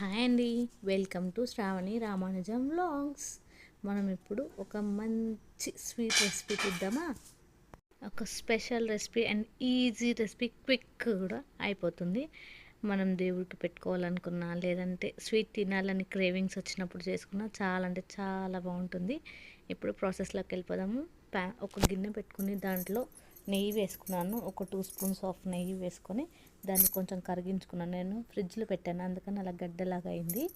Hi అండి. Welcome to Sravani Ramanujam vlogs. మనం ఇప్పుడు ఒక మంచి స్వీట్ రెసిపీ చూద్దామా? ఒక special recipe and easy recipe quick కూడా అయిపోతుంది. మనం దేవుడికి పెట్టుకోవాలనుకున్నా లేదంటే స్వీట్ తినాలని క్రేవింగ్స్ వచ్చినప్పుడు చేసుకున్నా చాలా అంటే చాలా బాగుంటుంది. ఇప్పుడు ప్రాసెస్లోకి వెళ్ళిపోదాము. ప్యా ఒక గిన్నె పెట్టుకుని దాంట్లో నెయ్యి వేసుకున్నాను. ఒక టూ స్పూన్స్ ఆఫ్ నెయ్యి వేసుకొని దాన్ని కొంచెం కరిగించుకున్నాను. నేను ఫ్రిడ్జ్లో పెట్టాను. అందుకని అలా గడ్డలాగా అయింది.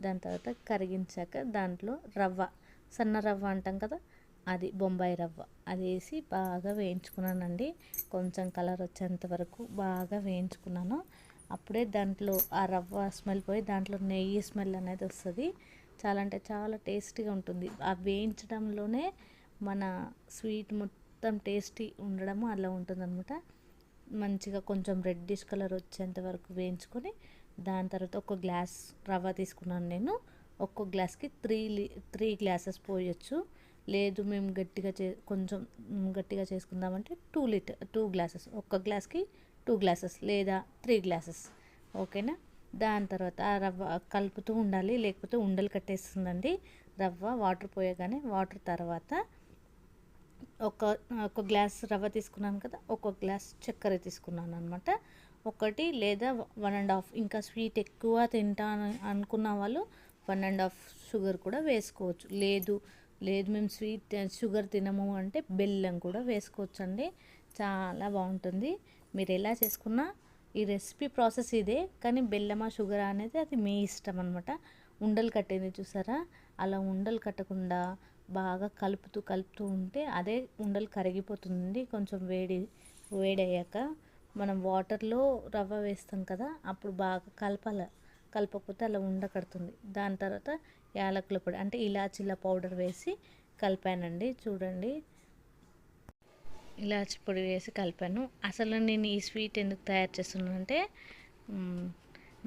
దాని తర్వాత కరిగించాక దాంట్లో రవ్వ సన్న రవ్వ అంటాం కదా అది బొంబాయి రవ్వ. అది వేసి బాగా వేయించుకున్నానండి. కొంచెం కలర్ వచ్చేంత వరకు బాగా వేయించుకున్నాను. అప్పుడే దాంట్లో ఆ రవ్వ స్మెల్ పోయి దాంట్లో నెయ్యి స్మెల్ అనేది వస్తుంది. చాలా అంటే చాలా టేస్టీగా ఉంటుంది. ఆ వేయించడంలోనే మన స్వీట్ మొత్తం టేస్టీ ఉండడము అలా ఉంటుందన్నమాట. మంచిగా కొంచెం రెడ్డిష్ కలర్ వచ్చేంత వరకు వేయించుకొని దాని తర్వాత ఒక గ్లాస్ రవ్వ తీసుకున్నాను నేను. ఒక్కో గ్లాస్కి త్రీ త్రీ గ్లాసెస్ పోయొచ్చు. లేదు మేము గట్టిగా చే కొంచెం గట్టిగా చేసుకుందామంటే టూ లీటర్ టూ గ్లాసెస్ ఒక్క గ్లాస్కి టూ గ్లాసెస్ లేదా త్రీ గ్లాసెస్ ఓకేనా? దాని తర్వాత ఆ రవ్వ కలుపుతూ ఉండాలి. లేకపోతే ఉండలు కట్టేస్తుందండి రవ్వ. వాటర్ పోయగానే వాటర్ తర్వాత ఒక ఒక గ్లాస్ రవ్వ తీసుకున్నాను కదా ఒక గ్లాస్ చక్కెర తీసుకున్నాను అనమాట ఒకటి లేదా వన్ అండ్ హాఫ్ ఇంకా స్వీట్ ఎక్కువ తింటాను అనుకున్న వాళ్ళు వన్ అండ్ హాఫ్ షుగర్ కూడా వేసుకోవచ్చు. లేదు లేదు మేము స్వీట్ షుగర్ తినము అంటే బెల్లం కూడా వేసుకోవచ్చు అండి చాలా బాగుంటుంది. మీరు ఎలా చేసుకున్నా ఈ రెసిపీ ప్రాసెస్ ఇదే కానీ బెల్లమా షుగర్ అనేది అది మీ ఇష్టం అనమాట ఉండలు కట్టేది చూసారా? అలా ఉండలు కట్టకుండా బాగా కలుపుతూ కలుపుతూ ఉంటే అదే ఉండలు కరిగిపోతుంది కొంచెం వేడి వేడి అయ్యాక మనం వాటర్లో రవ్వ వేస్తాం కదా అప్పుడు బాగా కలపాలి కలపకపోతే అలా ఉండకడుతుంది దాని తర్వాత యాలకుల పొడి అంటే ఇలాచీల పౌడర్ వేసి కలిపానండి. చూడండి. ఇలాచి పొడి వేసి కలిపాను. అసలు నేను ఈ స్వీట్ ఎందుకు తయారు చేస్తున్నానంటే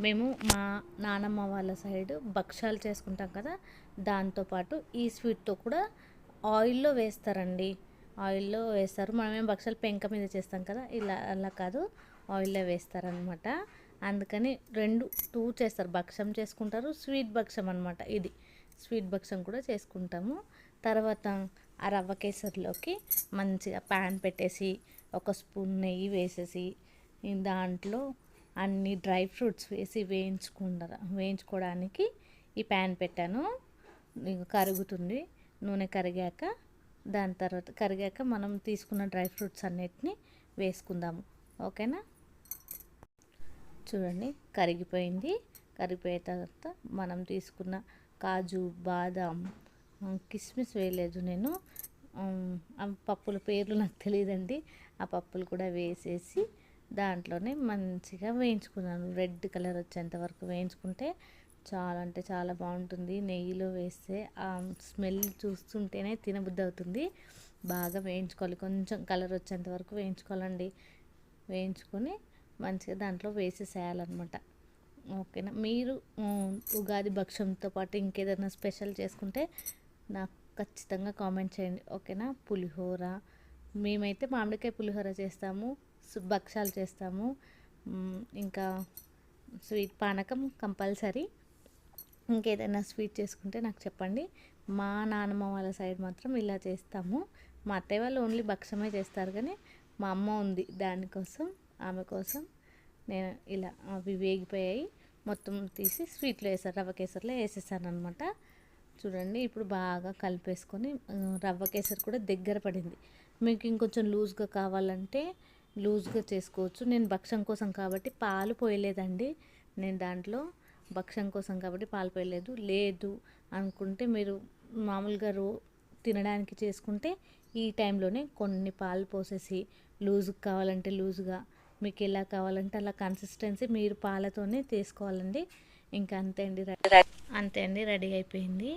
మేము మా నానమ్మ వాళ్ళ సైడ్ భక్షాలు చేసుకుంటాం కదా దాంతోపాటు ఈ స్వీట్తో కూడా ఆయిల్లో వేస్తారండి. ఆయిల్లో వేస్తారు. మనమేం భక్షాలు పెంక మీద చేస్తాం కదా ఇలా అలా కాదు. ఆయిల్లో వేస్తారనమాట అందుకని రెండు టూ చేస్తారు. భక్షం చేసుకుంటారు. స్వీట్ భక్షం అనమాట ఇది. స్వీట్ భక్షం కూడా చేసుకుంటాము. తర్వాత ఆ రవ్వ కేసరిలోకి మంచిగా ప్యాన్ పెట్టేసి ఒక స్పూన్ నెయ్యి వేసేసి దాంట్లో అన్ని డ్రై ఫ్రూట్స్ వేసి వేయించుకుంటారు వేయించుకోవడానికి ఈ ప్యాన్ పెట్టాను. కరుగుతుంది. నూనె కరిగాక దాని తర్వాత కరిగాక మనం తీసుకున్న డ్రై ఫ్రూట్స్ అన్నిటిని వేసుకుందాము. ఓకేనా? చూడండి కరిగిపోయింది. కరిగిపోయిన తర్వాత మనం తీసుకున్న కాజు బాదాం కిస్మిస్ వేయలేదు నేను. ఆ పప్పుల పేర్లు నాకు తెలియదండి. ఆ పప్పులు కూడా వేసేసి దాంట్లోనే మంచిగా వేయించుకున్నాను. రెడ్ కలర్ వచ్చేంత వరకు వేయించుకుంటే చాలా అంటే చాలా బాగుంటుంది. నెయ్యిలో వేస్తే ఆ స్మెల్ చూస్తుంటేనే తినబుద్ధి అవుతుంది బాగా వేయించుకోవాలి. కొంచెం కలర్ వచ్చేంత వరకు వేయించుకోవాలండి. వేయించుకొని మంచిగా దాంట్లో వేసేసేయాలన్నమాట. ఓకేనా? మీరు ఉగాది భక్ష్యంతో పాటు ఇంకేదైనా స్పెషల్ చేసుకుంటే నాకు ఖచ్చితంగా కామెంట్ చేయండి. ఓకేనా? పులిహోర. మేమైతే మామిడికాయ పులిహోర చేస్తాము. భక్షాలు చేస్తాము. ఇంకా స్వీట్ పానకం కంపల్సరీ. ఇంకేదైనా స్వీట్ చేసుకుంటే నాకు చెప్పండి. మా నాన్నమ్మ వాళ్ళ సైడ్ మాత్రం ఇలా చేస్తాము. మా అత్తయ్య వాళ్ళు ఓన్లీ భక్షమే చేస్తారు కానీ మా అమ్మ ఉంది దానికోసం ఆమె కోసం నేను ఇలా అవి వేగిపోయాయి. మొత్తం తీసి స్వీట్లో వేసాను రవ్వ కేసరిలో వేసేసాను అనమాట చూడండి ఇప్పుడు బాగా కలిపేసుకొని రవ్వ కేసరి కూడా దగ్గర పడింది. మీకు ఇంకొంచెం లూజ్గా కావాలంటే లూజ్గా చేసుకోవచ్చు. నేను భక్షం కోసం కాబట్టి పాలు పోయలేదండి. నేను దాంట్లో భక్షం కోసం కాబట్టి పాలు పోయలేదు. లేదు అనుకుంటే మీరు మామూలుగా రో తినడానికి చేసుకుంటే ఈ టైంలోనే కొన్ని పాలు పోసేసి లూజ్కి కావాలంటే లూజ్గా మీకు ఎలా కావాలంటే అలా కన్సిస్టెన్సీ మీరు పాలతోనే తీసుకోవాలండి. ఇంకా అంతే అండి అంతే అండి రెడీ అయిపోయింది.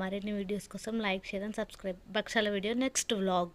మరిన్ని వీడియోస్ కోసం లైక్ షేర్ అండ్ సబ్స్క్రైబ్. భక్షాల వీడియో నెక్స్ట్ వ్లాగ్.